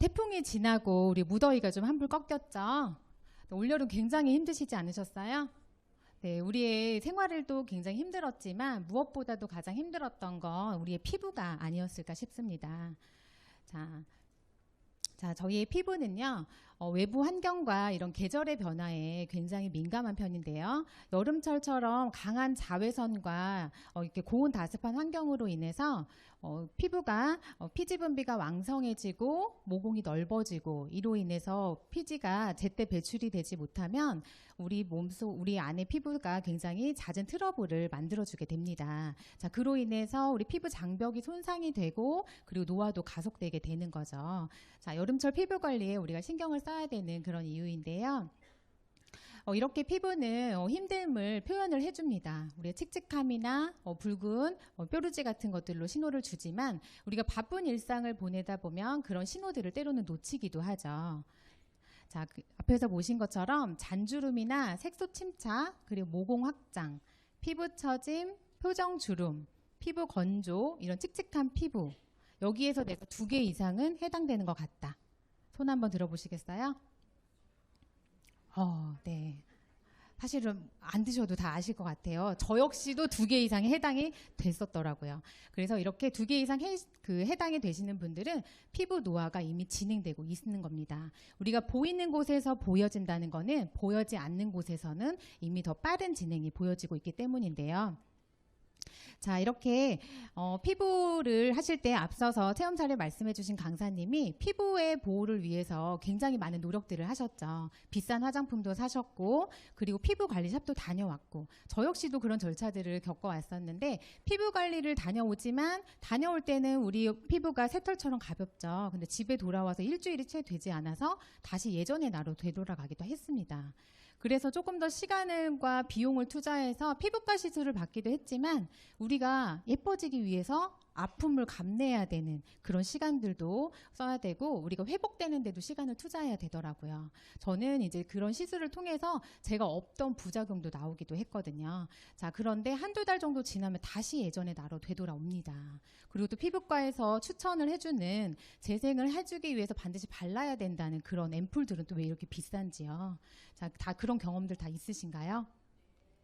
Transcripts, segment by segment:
자, 태풍이 지나고 우리 무더위가 좀 한풀 꺾였죠? 올여름 굉장히 힘드시지 않으셨어요? 네, 우리의 생활을도 굉장히 힘들었지만 무엇보다도 가장 힘들었던 건 우리의 피부가 아니었을까 싶습니다. 자, 자, 저희의 피부는요, 어, 외부 환경과 이런 계절의 변화에 굉장히 민감한 편인데요. 여름철처럼 강한 자외선과 어, 이렇게 고온 다습한 환경으로 인해서 어, 피부가 어, 피지 분비가 왕성해지고 모공이 넓어지고 이로 인해서 피지가 제때 배출이 되지 못하면 우리 몸속 우리 안의 피부가 굉장히 잦은 트러블을 만들어주게 됩니다. 자 그로 인해서 우리 피부 장벽이 손상이 되고 그리고 노화도 가속되게 되는 거죠. 자 여름철 피부 관리에 우리가 신경을 써야 되는 그런 이유인데요. 어, 이렇게 피부는 어, 힘듦을 표현을 해줍니다. 우리의 칙칙함이나 어, 붉은 어, 뾰루지 같은 것들로 신호를 주지만 우리가 바쁜 일상을 보내다 보면 그런 신호들을 때로는 놓치기도 하죠. 자, 그 앞에서 보신 것처럼 잔주름이나 색소 침착, 그리고 모공 확장, 피부 처짐, 표정 주름, 피부 건조, 이런 칙칙한 피부. 여기에서 내가 두 개 이상은 해당되는 것 같다. 손 한번 들어보시겠어요? 어, 네. 사실은 안 드셔도 다 아실 것 같아요. 저 역시도 두 개 이상이 해당이 됐었더라고요. 그래서 이렇게 두 개 이상 해, 그 해당이 되시는 분들은 피부 노화가 이미 진행되고 있는 겁니다. 우리가 보이는 곳에서 보여진다는 거는 보여지 않는 곳에서는 이미 더 빠른 진행이 보여지고 있기 때문인데요. 자, 이렇게 어, 피부를 하실 때 앞서서 체험 사례 말씀해 주신 강사님이 피부의 보호를 위해서 굉장히 많은 노력들을 하셨죠. 비싼 화장품도 사셨고 그리고 피부 관리샵도 다녀왔고 저 역시도 그런 절차들을 겪어왔었는데 피부 관리를 다녀오지만 다녀올 때는 우리 피부가 새털처럼 가볍죠. 근데 집에 돌아와서 일주일이 채 되지 않아서 다시 예전의 나로 되돌아가기도 했습니다. 그래서 조금 더 시간과 비용을 투자해서 피부과 시술을 받기도 했지만 우리가 예뻐지기 위해서 아픔을 감내해야 되는 그런 시간들도 써야 되고 우리가 회복되는데도 시간을 투자해야 되더라고요. 저는 이제 그런 시술을 통해서 제가 없던 부작용도 나오기도 했거든요. 자, 그런데 한두 달 정도 지나면 다시 예전의 나로 되돌아옵니다. 그리고 또 피부과에서 추천을 해주는 재생을 해주기 위해서 반드시 발라야 된다는 그런 앰플들은 또 왜 이렇게 비싼지요. 자, 다 그런 경험들 다 있으신가요?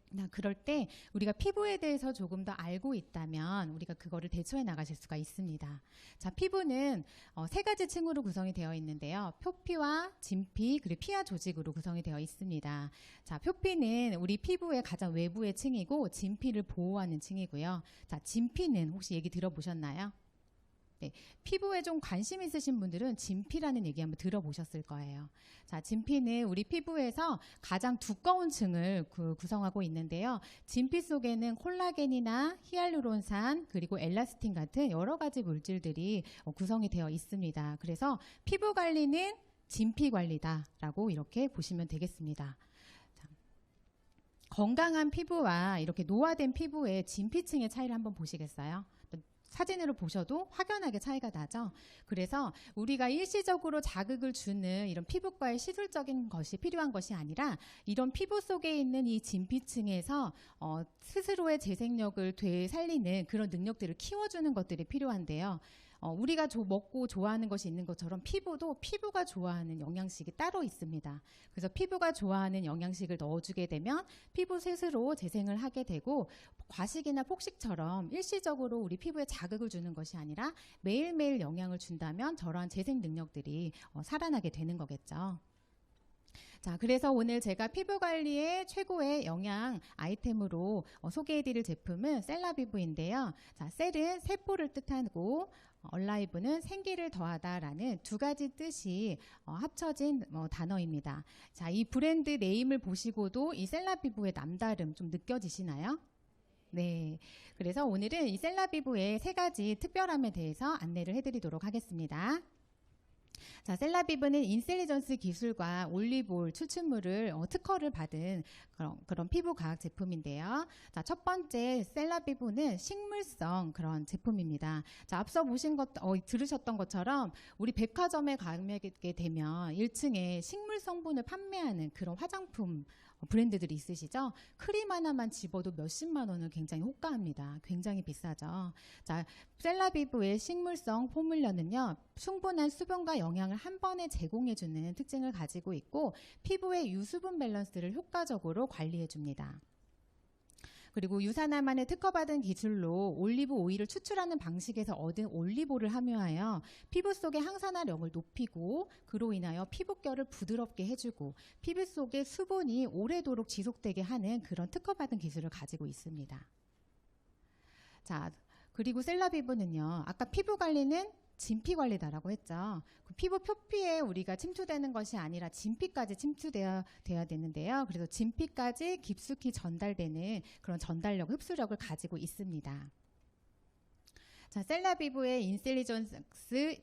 나 그럴 때 우리가 피부에 대해서 조금 더 알고 있다면 우리가 그거를 대처해 나가실 수가 있습니다. 자, 피부는 어, 세 가지 층으로 구성이 되어 있는데요. 표피와 진피 그리고 피하 조직으로 구성이 되어 있습니다. 자, 표피는 우리 피부의 가장 외부의 층이고 진피를 보호하는 층이고요. 자, 진피는 혹시 얘기 들어보셨나요? 네, 피부에 좀 관심 있으신 분들은 진피라는 얘기 한번 들어보셨을 거예요. 자, 진피는 우리 피부에서 가장 두꺼운 층을 그 구성하고 있는데요. 진피 속에는 콜라겐이나 히알루론산 그리고 엘라스틴 같은 여러 가지 물질들이 어, 구성이 되어 있습니다. 그래서 피부 관리는 진피 관리다라고 이렇게 보시면 되겠습니다. 자, 건강한 피부와 이렇게 노화된 피부의 진피층의 차이를 한번 보시겠어요? 사진으로 보셔도 확연하게 차이가 나죠. 그래서 우리가 일시적으로 자극을 주는 이런 피부과의 시술적인 것이 필요한 것이 아니라 이런 피부 속에 있는 이 진피층에서 어, 스스로의 재생력을 되살리는 그런 능력들을 키워주는 것들이 필요한데요. 어, 우리가 조, 먹고 좋아하는 것이 있는 것처럼 피부도 피부가 좋아하는 영양식이 따로 있습니다. 그래서 피부가 좋아하는 영양식을 넣어주게 되면 피부 스스로 재생을 하게 되고 과식이나 폭식처럼 일시적으로 우리 피부에 자극을 주는 것이 아니라 매일매일 영향을 준다면 저러한 재생 능력들이 어, 살아나게 되는 거겠죠. 자, 그래서 오늘 제가 피부 관리의 최고의 영양 아이템으로 어, 소개해드릴 제품은 셀라비브인데요. 자, 셀은 세포를 뜻하고 얼라이브는 생기를 더하다라는 두 가지 뜻이 어, 합쳐진 어, 단어입니다. 자, 이 브랜드 네임을 보시고도 이 셀라비브의 남다름 좀 느껴지시나요? 네. 그래서 오늘은 이 셀라비브의 세 가지 특별함에 대해서 안내를 해드리도록 하겠습니다. 자, 셀라비브는 인셀리전스 기술과 올리브올 추출물을 어, 특허를 받은 그런, 그런 피부 과학 제품인데요. 자, 첫 번째 셀라비브는 식물성 그런 제품입니다. 자, 앞서 보신 것, 어, 들으셨던 것처럼 우리 백화점에 가게 되면 1층에 식물 성분을 판매하는 그런 화장품 브랜드들이 있으시죠? 크림 하나만 집어도 몇십만 원은 굉장히 호가합니다. 굉장히 비싸죠. 자, 셀라비브의 식물성 포뮬러는요, 충분한 수분과 영양을 한 번에 제공해주는 특징을 가지고 있고, 피부의 유수분 밸런스를 효과적으로 관리해줍니다. 그리고 유산화만에 특허받은 기술로 올리브 오일을 추출하는 방식에서 얻은 올리고를 함유하여 피부 속의 항산화력을 높이고 그로 인하여 피부결을 부드럽게 해주고 피부 속의 수분이 오래도록 지속되게 하는 그런 특허받은 기술을 가지고 있습니다. 자, 그리고 셀라비브는요. 아까 피부 관리는 진피 관리다라고 했죠. 그 피부 표피에 우리가 침투되는 것이 아니라 진피까지 침투되어야 되는데요. 그래서 진피까지 깊숙이 전달되는 그런 전달력, 흡수력을 가지고 있습니다. 자, 셀라비브의 인셀리전스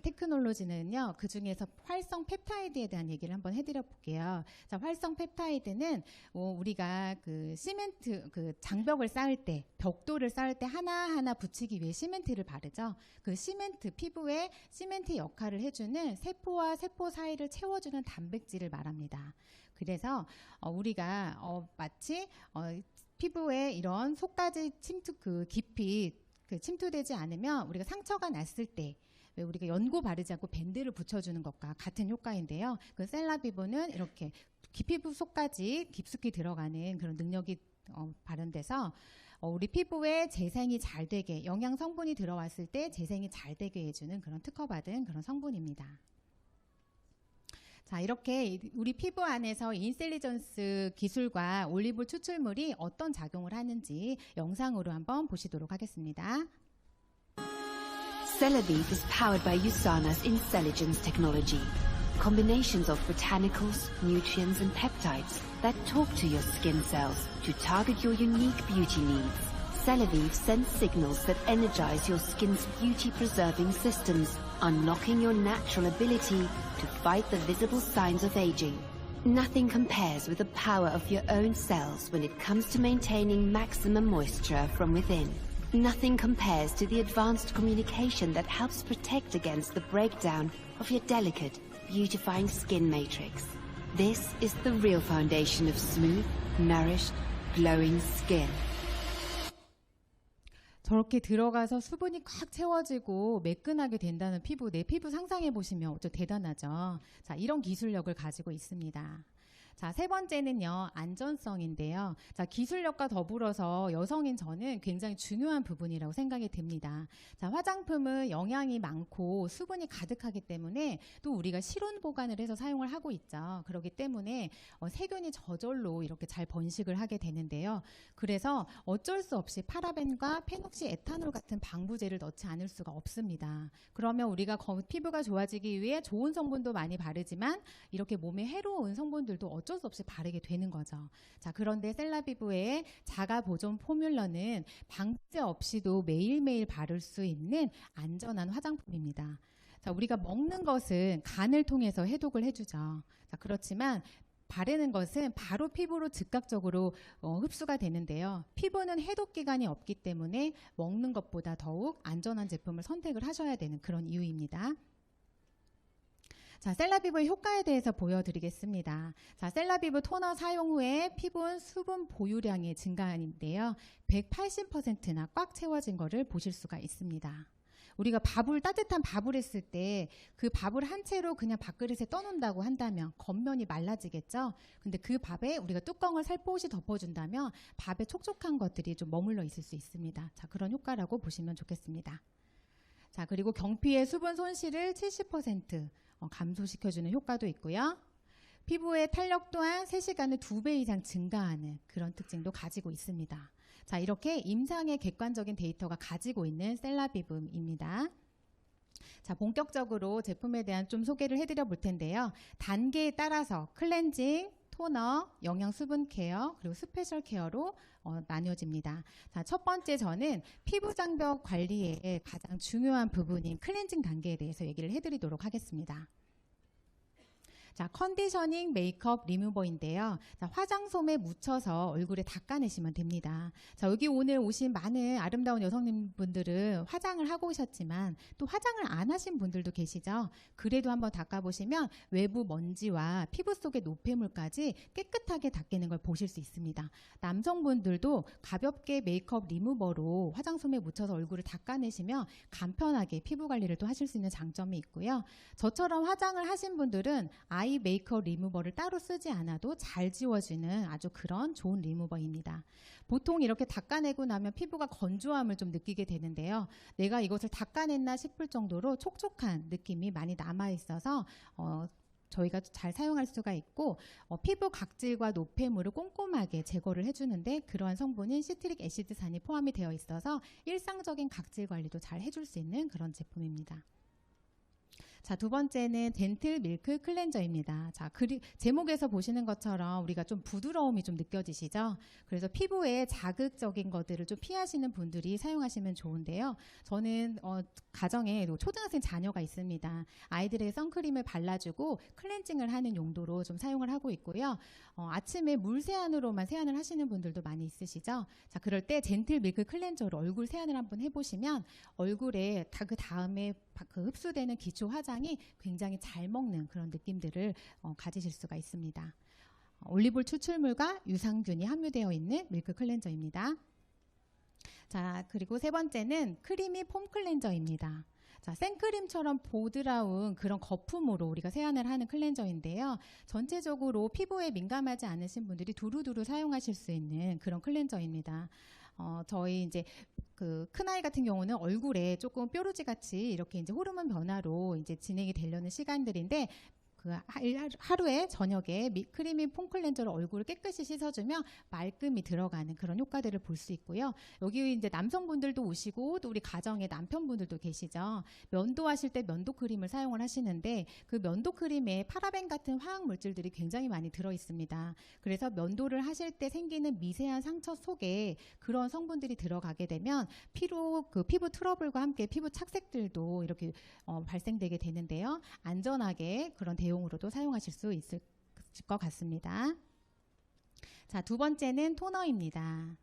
테크놀로지는요, 그 중에서 활성 펩타이드에 대한 얘기를 한번 해드려 볼게요. 자, 활성 펩타이드는 어, 우리가 그 시멘트, 그 장벽을 쌓을 때, 벽돌을 쌓을 때 하나하나 붙이기 위해 시멘트를 바르죠. 그 시멘트, 피부에 시멘트 역할을 해주는 세포와 세포 사이를 채워주는 단백질을 말합니다. 그래서 어, 우리가 어, 마치 어, 피부에 이런 속까지 침투 그 깊이 그 침투되지 않으면 우리가 상처가 났을 때 왜 우리가 연고 바르지 않고 밴드를 붙여주는 것과 같은 효과인데요. 그 셀라비브는 이렇게 피부 속까지 깊숙이 들어가는 그런 능력이 어, 발현돼서 어, 우리 피부에 재생이 잘 되게 영양 성분이 들어왔을 때 재생이 잘 되게 해주는 그런 특허받은 그런 성분입니다. 자, 이렇게 우리 피부 안에서 인셀리전스 기술과 올리브 추출물이 어떤 작용을 하는지 영상으로 한번 보시도록 하겠습니다. Celavive is powered by USANA's Intelligence technology. Combinations of botanicals, nutrients and peptides that talk to your skin cells to target your unique beauty needs. Celavive sends signals that energize your skin's beauty-preserving systems, unlocking your natural ability to fight the visible signs of aging. Nothing compares with the power of your own cells when it comes to maintaining maximum moisture from within. Nothing compares to the advanced communication that helps protect against the breakdown of your delicate, beautifying skin matrix. This is the real foundation of smooth, nourished, glowing skin. 저렇게 들어가서 수분이 꽉 채워지고 매끈하게 된다는 피부, 내 피부 상상해 보시면 어쩌 대단하죠. 자, 이런 기술력을 가지고 있습니다. 자, 세 번째는요, 안전성인데요. 자, 기술력과 더불어서 여성인 저는 굉장히 중요한 부분이라고 생각이 듭니다. 자, 화장품은 영양이 많고 수분이 가득하기 때문에 또 우리가 실온 보관을 해서 사용을 하고 있죠. 그렇기 때문에 어, 세균이 저절로 이렇게 잘 번식을 하게 되는데요. 그래서 어쩔 수 없이 파라벤과 페녹시 에탄올 같은 방부제를 넣지 않을 수가 없습니다. 그러면 우리가 거- 피부가 좋아지기 위해 좋은 성분도 많이 바르지만 이렇게 몸에 해로운 성분들도 어쩔 수 없이 바르게 되는 거죠. 자, 그런데 셀라비브의 자가 보존 포뮬러는 방제 없이도 매일매일 바를 수 있는 안전한 화장품입니다. 자, 우리가 먹는 것은 간을 통해서 해독을 해주죠. 자, 그렇지만 바르는 것은 바로 피부로 즉각적으로 어, 흡수가 되는데요. 피부는 해독 기간이 없기 때문에 먹는 것보다 더욱 안전한 제품을 선택을 하셔야 되는 그런 이유입니다. 자, 셀라비브의 효과에 대해서 보여드리겠습니다. 자, 셀라비브 토너 사용 후에 피부는 수분 보유량의 증가인데요. 180%나 꽉 채워진 것을 보실 수가 있습니다. 우리가 밥을 따뜻한 밥을 했을 때 그 밥을 한 채로 그냥 밥그릇에 떠놓는다고 한다면 겉면이 말라지겠죠. 근데 그 밥에 우리가 뚜껑을 살포시 덮어준다면 밥에 촉촉한 것들이 좀 머물러 있을 수 있습니다. 자, 그런 효과라고 보시면 좋겠습니다. 자, 그리고 경피의 수분 손실을 70% 어, 감소시켜주는 효과도 있고요. 피부의 탄력 또한 3시간을 2배 이상 증가하는 그런 특징도 가지고 있습니다. 자, 이렇게 임상의 객관적인 데이터가 가지고 있는 셀라비브입니다. 자, 본격적으로 제품에 대한 좀 소개를 해드려 볼 텐데요. 단계에 따라서 클렌징, 토너, 영양 수분 케어, 그리고 스페셜 케어로 어, 나뉘어집니다. 자, 첫 번째 저는 피부 장벽 관리의 가장 중요한 부분인 클렌징 단계에 대해서 얘기를 해드리도록 하겠습니다. 자, 컨디셔닝 메이크업 리무버인데요. 자, 화장솜에 묻혀서 얼굴에 닦아내시면 됩니다. 자, 여기 오늘 오신 많은 아름다운 여성님분들은 화장을 하고 오셨지만 또 화장을 안 하신 분들도 계시죠. 그래도 한번 닦아보시면 외부 먼지와 피부 속의 노폐물까지 깨끗하게 닦이는 걸 보실 수 있습니다. 남성분들도 가볍게 메이크업 리무버로 화장솜에 묻혀서 얼굴을 닦아내시면 간편하게 피부 관리를 또 하실 수 있는 장점이 있고요. 저처럼 화장을 하신 분들은 아이 메이크업 리무버를 따로 쓰지 않아도 잘 지워지는 아주 그런 좋은 리무버입니다. 보통 이렇게 닦아내고 나면 피부가 건조함을 좀 느끼게 되는데요. 내가 이것을 닦아냈나 싶을 정도로 촉촉한 느낌이 많이 남아 있어서 어, 저희가 잘 사용할 수가 있고 어, 피부 각질과 노폐물을 꼼꼼하게 제거를 해주는데 그러한 성분인 시트릭 애시드산이 포함이 되어 있어서 일상적인 각질 관리도 잘 해줄 수 있는 그런 제품입니다. 자, 두 번째는 덴틀 밀크 클렌저입니다. 자, 그리, 제목에서 보시는 것처럼 우리가 좀 부드러움이 좀 느껴지시죠? 그래서 피부에 자극적인 것들을 좀 피하시는 분들이 사용하시면 좋은데요. 저는 어, 가정에 초등학생 자녀가 있습니다. 아이들에게 선크림을 발라주고 클렌징을 하는 용도로 좀 사용을 하고 있고요. 어, 아침에 물 세안으로만 세안을 하시는 분들도 많이 있으시죠? 자, 그럴 때 젠틀 밀크 클렌저로 얼굴 세안을 한번 해보시면 얼굴에 다 그 다음에 바- 그 흡수되는 기초 화장이 굉장히 잘 먹는 그런 느낌들을 어, 가지실 수가 있습니다. 어, 올리브올 추출물과 유산균이 함유되어 있는 밀크 클렌저입니다. 자, 그리고 세 번째는 크리미 폼 클렌저입니다. 자, 생크림처럼 보드라운 그런 거품으로 우리가 세안을 하는 클렌저인데요. 전체적으로 피부에 민감하지 않으신 분들이 두루두루 사용하실 수 있는 그런 클렌저입니다. 어, 저희 이제 그 큰아이 같은 경우는 얼굴에 조금 뾰루지 같이 이렇게 이제 호르몬 변화로 이제 진행이 되려는 시간들인데 그 하- 하루에 저녁에 미- 크리미 폼 클렌저로 얼굴을 깨끗이 씻어주면 말끔히 들어가는 그런 효과들을 볼 수 있고요. 여기 이제 남성분들도 오시고 또 우리 가정에 남편분들도 계시죠. 면도하실 때 면도 크림을 사용을 하시는데 그 면도 크림에 파라벤 같은 화학 물질들이 굉장히 많이 들어 있습니다. 그래서 면도를 하실 때 생기는 미세한 상처 속에 그런 성분들이 들어가게 되면 피로 그 피부 트러블과 함께 피부 착색들도 이렇게 어, 발생되게 되는데요. 안전하게 그런 대 용으로도 사용하실 수 있을 것 같습니다. 자, 두 번째는 토너입니다.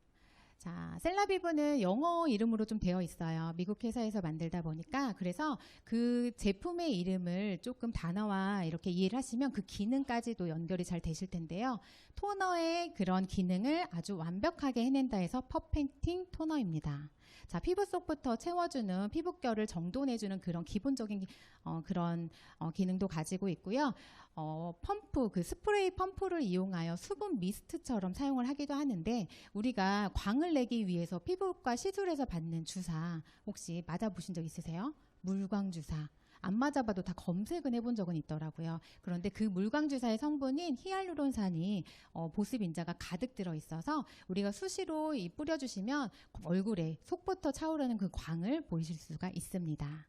자, 셀라비브는 영어 이름으로 좀 되어 있어요. 미국 회사에서 만들다 보니까. 그래서 그 제품의 이름을 조금 단어와 이렇게 이해를 하시면 그 기능까지도 연결이 잘 되실 텐데요. 토너의 그런 기능을 아주 완벽하게 해낸다 해서 퍼펙팅 토너입니다. 자, 피부 속부터 채워주는 피부결을 정돈해주는 그런 기본적인 어, 그런 어, 기능도 가지고 있고요. 어, 펌프, 그 스프레이 펌프를 이용하여 수분 미스트처럼 사용을 하기도 하는데 우리가 광을 내기 위해서 피부과 시술에서 받는 주사 혹시 맞아보신 적 있으세요? 물광 주사. 안 맞아봐도 다 검색은 해본 적은 있더라고요. 그런데 그 물광 주사의 성분인 히알루론산이 어, 보습 인자가 가득 들어 있어서 우리가 수시로 이 뿌려주시면 얼굴에 속부터 차오르는 그 광을 보이실 수가 있습니다.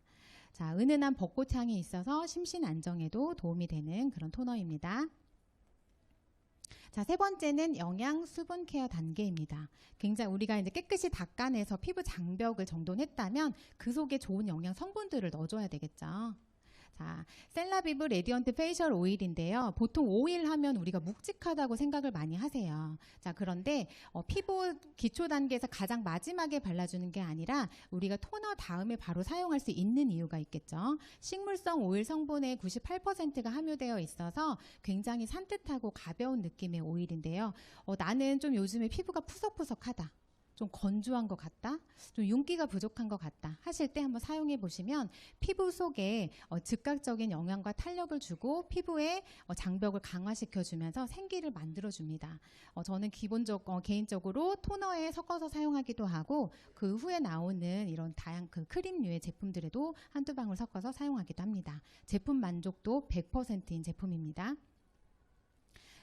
자, 은은한 벚꽃 향이 있어서 심신 안정에도 도움이 되는 그런 토너입니다. 자, 세 번째는 영양 수분 케어 단계입니다. 굉장히 우리가 이제 깨끗이 닦아내서 피부 장벽을 정돈했다면 그 속에 좋은 영양 성분들을 넣어줘야 되겠죠. 자, 셀라비브 레디언트 페이셜 오일인데요. 보통 오일 하면 우리가 묵직하다고 생각을 많이 하세요. 자, 그런데 어, 피부 기초 단계에서 가장 마지막에 발라주는 게 아니라 우리가 토너 다음에 바로 사용할 수 있는 이유가 있겠죠. 식물성 오일 성분의 98%가 함유되어 있어서 굉장히 산뜻하고 가벼운 느낌의 오일인데요. 어, 나는 좀 요즘에 피부가 푸석푸석하다. 좀 건조한 것 같다, 좀 윤기가 부족한 것 같다 하실 때 한번 사용해 보시면 피부 속에 어, 즉각적인 영양과 탄력을 주고 피부의 어, 장벽을 강화시켜 주면서 생기를 만들어 줍니다. 어, 저는 기본적 어, 개인적으로 토너에 섞어서 사용하기도 하고 그 후에 나오는 이런 다양 그 크림류의 제품들에도 한두 방울 섞어서 사용하기도 합니다. 제품 만족도 100%인 제품입니다.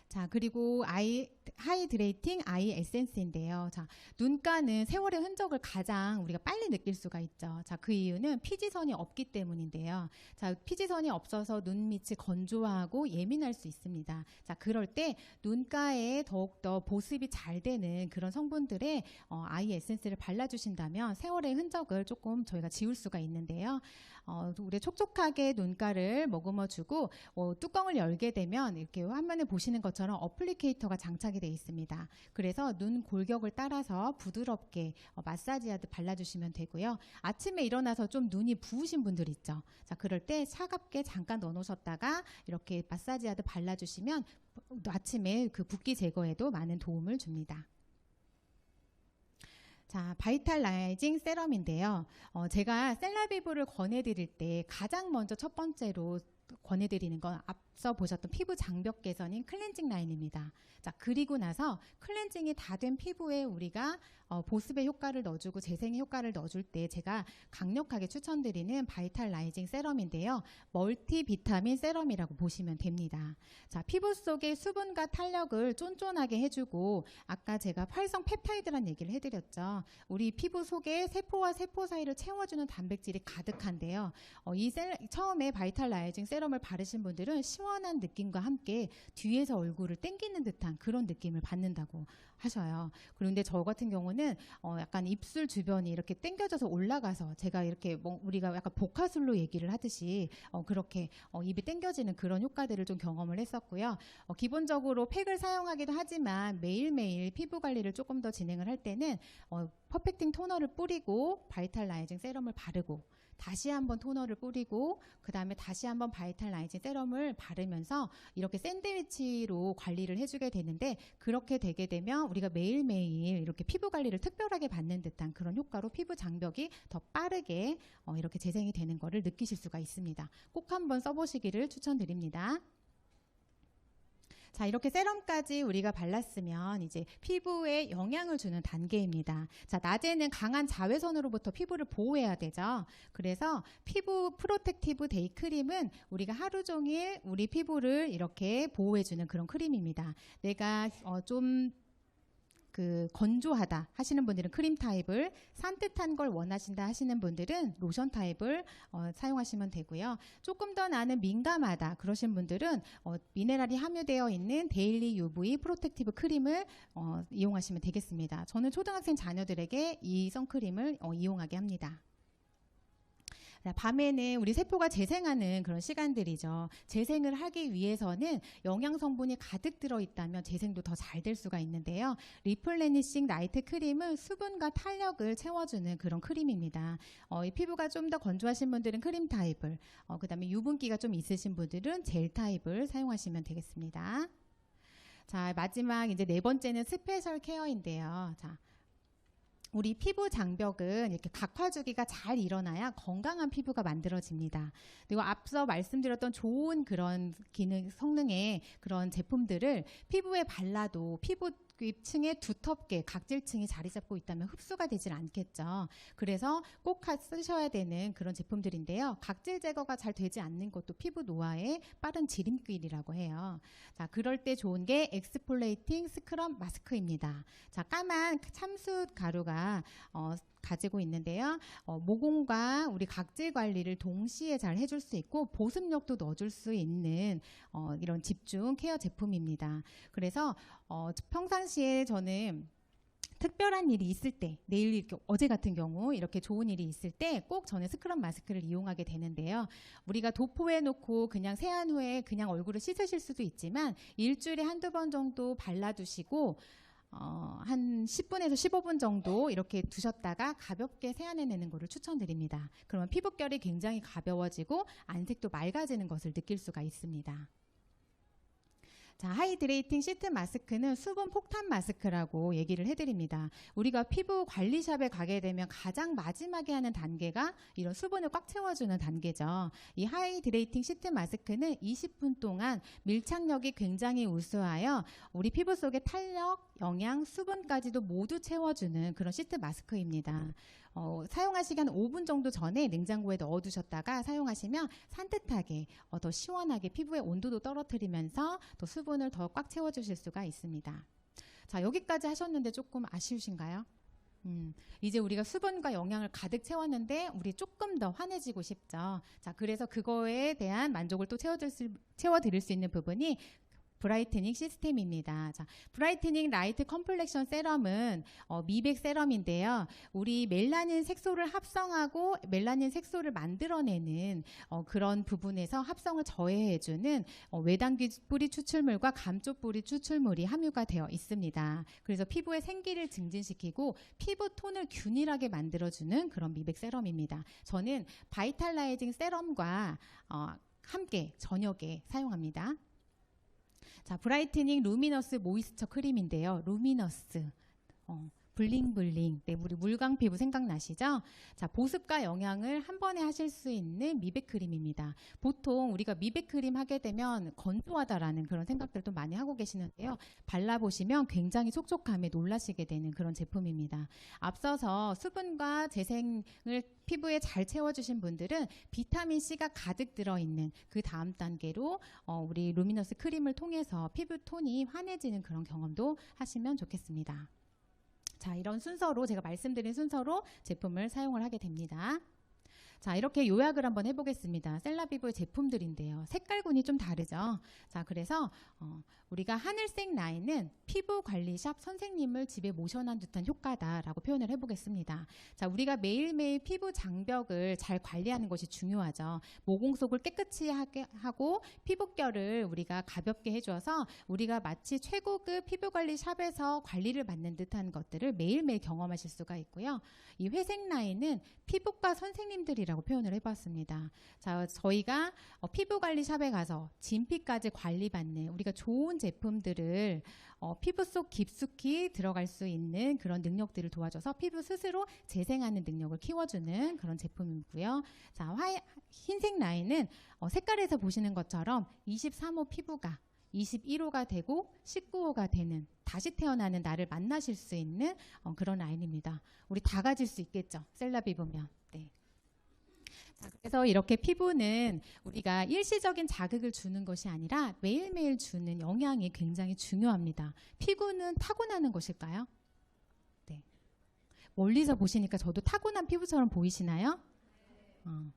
자, 그리고 아이 하이드레이팅 아이 에센스인데요. 자, 눈가는 세월의 흔적을 가장 우리가 빨리 느낄 수가 있죠. 자, 그 이유는 피지선이 없기 때문인데요. 자, 피지선이 없어서 눈 밑이 건조하고 예민할 수 있습니다. 자, 그럴 때 눈가에 더욱더 보습이 잘 되는 그런 성분들의 어, 아이 에센스를 발라주신다면 세월의 흔적을 조금 저희가 지울 수가 있는데요. 어, 우리 촉촉하게 눈가를 머금어주고 어, 뚜껑을 열게 되면 이렇게 화면에 보시는 것처럼 어플리케이터가 장착이 되어 있습니다. 그래서 눈 골격을 따라서 부드럽게 어, 마사지하듯 발라주시면 되고요. 아침에 일어나서 좀 눈이 부으신 분들 있죠. 자, 그럴 때 차갑게 잠깐 넣어놓으셨다가 이렇게 마사지하듯 발라주시면 아침에 그 붓기 제거에도 많은 도움을 줍니다. 자, 바이탈 라이징 세럼인데요. 어, 제가 셀라비브를 권해드릴 때 가장 먼저 첫 번째로 권해드리는 건 앞 서 보셨던 피부 장벽 개선인 클렌징 라인입니다. 자, 그리고 나서 클렌징이 다 된 피부에 우리가 어, 보습의 효과를 넣어주고 재생의 효과를 넣어줄 때 제가 강력하게 추천드리는 바이탈 라이징 세럼인데요. 멀티 비타민 세럼이라고 보시면 됩니다. 자, 피부 속의 수분과 탄력을 쫀쫀하게 해주고 아까 제가 활성 펩타이드란 얘기를 해드렸죠. 우리 피부 속에 세포와 세포 사이를 채워주는 단백질이 가득한데요. 어, 이 셀, 처음에 바이탈 라이징 세럼을 바르신 분들은 시원 한 느낌과 함께 뒤에서 얼굴을 땡기는 듯한 그런 느낌을 받는다고 하셔요. 그런데 저 같은 경우는 어, 약간 입술 주변이 이렇게 땡겨져서 올라가서 제가 이렇게 뭐 우리가 약간 복화술로 얘기를 하듯이 어, 그렇게 어, 입이 땡겨지는 그런 효과들을 좀 경험을 했었고요. 어, 기본적으로 팩을 사용하기도 하지만 매일매일 피부 관리를 조금 더 진행을 할 때는 어, 퍼펙팅 토너를 뿌리고 바이탈 라이징 세럼을 바르고 다시 한번 토너를 뿌리고 그 다음에 다시 한번 바이탈 라이징 세럼을 바르면서 이렇게 샌드위치로 관리를 해주게 되는데 그렇게 되게 되면 우리가 매일매일 이렇게 피부 관리를 특별하게 받는 듯한 그런 효과로 피부 장벽이 더 빠르게 어, 이렇게 재생이 되는 거를 느끼실 수가 있습니다. 꼭 한번 써보시기를 추천드립니다. 자, 이렇게 세럼까지 우리가 발랐으면 이제 피부에 영향을 주는 단계입니다. 자, 낮에는 강한 자외선으로부터 피부를 보호해야 되죠. 그래서 피부 프로텍티브 데이 크림은 우리가 하루 종일 우리 피부를 이렇게 보호해주는 그런 크림입니다. 내가 어, 좀 그 건조하다 하시는 분들은 크림 타입을 산뜻한 걸 원하신다 하시는 분들은 로션 타입을 어, 사용하시면 되고요. 조금 더 나는 민감하다 그러신 분들은 어, 미네랄이 함유되어 있는 데일리 UV 프로텍티브 크림을 어, 이용하시면 되겠습니다. 저는 초등학생 자녀들에게 이 선크림을 어, 이용하게 합니다. 자, 밤에는 우리 세포가 재생하는 그런 시간들이죠. 재생을 하기 위해서는 영양 성분이 가득 들어 있다면 재생도 더 잘 될 수가 있는데요. 리플레니싱 나이트 크림은 수분과 탄력을 채워주는 그런 크림입니다. 어, 이 피부가 좀 더 건조하신 분들은 크림 타입을, 어, 그다음에 유분기가 좀 있으신 분들은 젤 타입을 사용하시면 되겠습니다. 자, 마지막 이제 네 번째는 스페셜 케어인데요. 자, 우리 피부 장벽은 이렇게 각화 주기가 잘 일어나야 건강한 피부가 만들어집니다. 그리고 앞서 말씀드렸던 좋은 그런 기능, 성능의 그런 제품들을 피부에 발라도 피부 층에 두텁게 각질층이 자리 잡고 있다면 흡수가 되질 않겠죠. 그래서 꼭 하- 쓰셔야 되는 그런 제품들인데요. 각질 제거가 잘 되지 않는 것도 피부 노화의 빠른 지름길이라고 해요. 자, 그럴 때 좋은 게 엑스폴레이팅 스크럽 마스크입니다. 자, 까만 참수 가루가 어, 가지고 있는데요. 어, 모공과 우리 각질 관리를 동시에 잘 해줄 수 있고 보습력도 넣어줄 수 있는 어, 이런 집중 케어 제품입니다. 그래서 어, 평상시에 저는 특별한 일이 있을 때, 내일 이렇게 어제 같은 경우 이렇게 좋은 일이 있을 때 꼭 저는 스크럽 마스크를 이용하게 되는데요. 우리가 도포해 놓고 그냥 세안 후에 그냥 얼굴을 씻으실 수도 있지만 일주일에 한두 번 정도 발라두시고 어, 한 10분에서 15분 정도 이렇게 두셨다가 가볍게 세안해내는 것을 추천드립니다. 그러면 피부결이 굉장히 가벼워지고 안색도 맑아지는 것을 느낄 수가 있습니다. 자, 하이드레이팅 시트 마스크는 수분 폭탄 마스크라고 얘기를 해드립니다. 우리가 피부 관리샵에 가게 되면 가장 마지막에 하는 단계가 이런 수분을 꽉 채워주는 단계죠. 이 하이드레이팅 시트 마스크는 20분 동안 밀착력이 굉장히 우수하여 우리 피부 속의 탄력, 영양, 수분까지도 모두 채워주는 그런 시트 마스크입니다. 어, 사용하시기 한 5분 정도 전에 냉장고에 넣어두셨다가 사용하시면 산뜻하게 어, 더 시원하게 피부의 온도도 떨어뜨리면서 또 수분을 더 꽉 채워주실 수가 있습니다. 자 여기까지 하셨는데 조금 아쉬우신가요? 음, 이제 우리가 수분과 영양을 가득 채웠는데 우리 조금 더 환해지고 싶죠. 자 그래서 그거에 대한 만족을 또 채워드릴 수, 채워드릴 수 있는 부분이 브라이트닝 시스템입니다. 자, 브라이트닝 라이트 컴플렉션 세럼은 어, 미백 세럼인데요. 우리 멜라닌 색소를 합성하고 멜라닌 색소를 만들어내는 어, 그런 부분에서 합성을 저해해주는 어, 외단기 뿌리 추출물과 감쪽 뿌리 추출물이 함유가 되어 있습니다. 그래서 피부의 생기를 증진시키고 피부 톤을 균일하게 만들어주는 그런 미백 세럼입니다. 저는 바이탈라이징 세럼과 어, 함께 저녁에 사용합니다. 자, 브라이트닝 루미너스 모이스처 크림인데요. 루미너스. 어, 블링블링. 네, 우리 물광 피부 생각나시죠? 자, 보습과 영양을 한 번에 하실 수 있는 미백 크림입니다. 보통 우리가 미백 크림 하게 되면 건조하다라는 그런 생각들도 많이 하고 계시는데요. 발라보시면 굉장히 촉촉함에 놀라시게 되는 그런 제품입니다. 앞서서 수분과 재생을 피부에 잘 채워주신 분들은 비타민 C가 가득 들어있는 그 다음 단계로 어, 우리 루미너스 크림을 통해서 피부 톤이 환해지는 그런 경험도 하시면 좋겠습니다. 자, 이런 순서로 제가 말씀드린 순서로 제품을 사용을 하게 됩니다. 자, 이렇게 요약을 한번 해보겠습니다. 셀라비브의 제품들인데요. 색깔군이 좀 다르죠. 자, 그래서 어, 우리가 하늘색 라인은 피부 관리샵 선생님을 집에 모셔놓은 듯한 효과다라고 표현을 해보겠습니다. 자, 우리가 매일매일 피부 장벽을 잘 관리하는 것이 중요하죠. 모공 속을 깨끗이 하고 피부결을 우리가 가볍게 해줘서 우리가 마치 최고급 피부 관리 샵에서 관리를 받는 듯한 것들을 매일매일 경험하실 수가 있고요. 이 회색 라인은 피부과 선생님들이 라고 표현을 해봤습니다. 자, 저희가 어, 피부 관리 샵에 가서 진피까지 관리받는 우리가 좋은 제품들을 어, 피부 속 깊숙이 들어갈 수 있는 그런 능력들을 도와줘서 피부 스스로 재생하는 능력을 키워주는 그런 제품이고요. 자, 화, 흰색 라인은 어, 색깔에서 보시는 것처럼 23호 피부가 21호가 되고 19호가 되는 다시 태어나는 나를 만나실 수 있는 어, 그런 라인입니다. 우리 다 가질 수 있겠죠. 셀라비 보면. 네. 자, 그래서 이렇게 피부는 우리가 일시적인 자극을 주는 것이 아니라 매일매일 주는 영향이 굉장히 중요합니다. 피부는 타고나는 것일까요? 네. 멀리서 보시니까 저도 타고난 피부처럼 보이시나요? 어,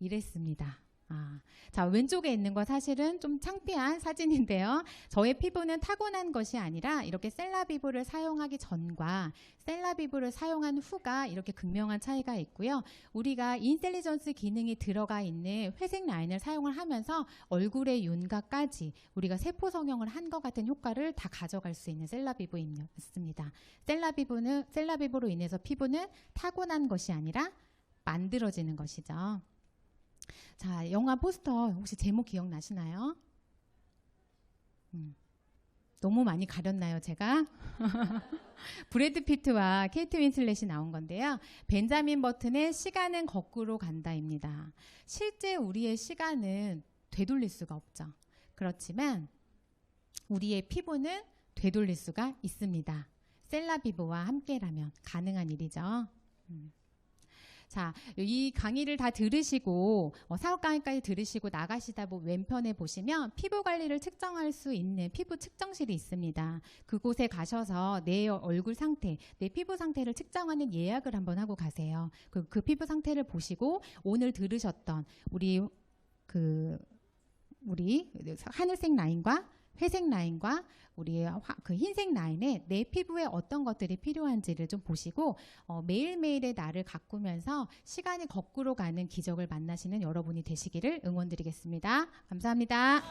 이랬습니다. 아, 자, 왼쪽에 있는 거 사실은 좀 창피한 사진인데요. 저의 피부는 타고난 것이 아니라 이렇게 셀라비브를 사용하기 전과 셀라비브를 사용한 후가 이렇게 극명한 차이가 있고요. 우리가 인텔리전스 기능이 들어가 있는 회색 라인을 사용을 하면서 얼굴의 윤곽까지 우리가 세포 성형을 한 것 같은 효과를 다 가져갈 수 있는 셀라비브입니다. 셀라비브는 셀라비브로 인해서 피부는 타고난 것이 아니라 만들어지는 것이죠. 자, 영화 포스터 혹시 제목 기억나시나요? 음, 너무 많이 가렸나요, 제가? 브래드 피트와 케이트 윈슬렛이 나온 건데요. 벤자민 버튼의 시간은 거꾸로 간다입니다. 실제 우리의 시간은 되돌릴 수가 없죠. 그렇지만 우리의 피부는 되돌릴 수가 있습니다. 셀라비브와 함께라면 가능한 일이죠. 음. 자, 이 강의를 다 들으시고 어, 사업 강의까지 들으시고 나가시다 보 왼편에 보시면 피부 관리를 측정할 수 있는 피부 측정실이 있습니다. 그곳에 가셔서 내 얼굴 상태, 내 피부 상태를 측정하는 예약을 한번 하고 가세요. 그, 그 피부 상태를 보시고 오늘 들으셨던 우리 그 우리 하늘색 라인과 회색 라인과 우리 화- 그 흰색 라인에 내 피부에 어떤 것들이 필요한지를 좀 보시고 어, 매일매일의 나를 가꾸면서 시간이 거꾸로 가는 기적을 만나시는 여러분이 되시기를 응원드리겠습니다. 감사합니다.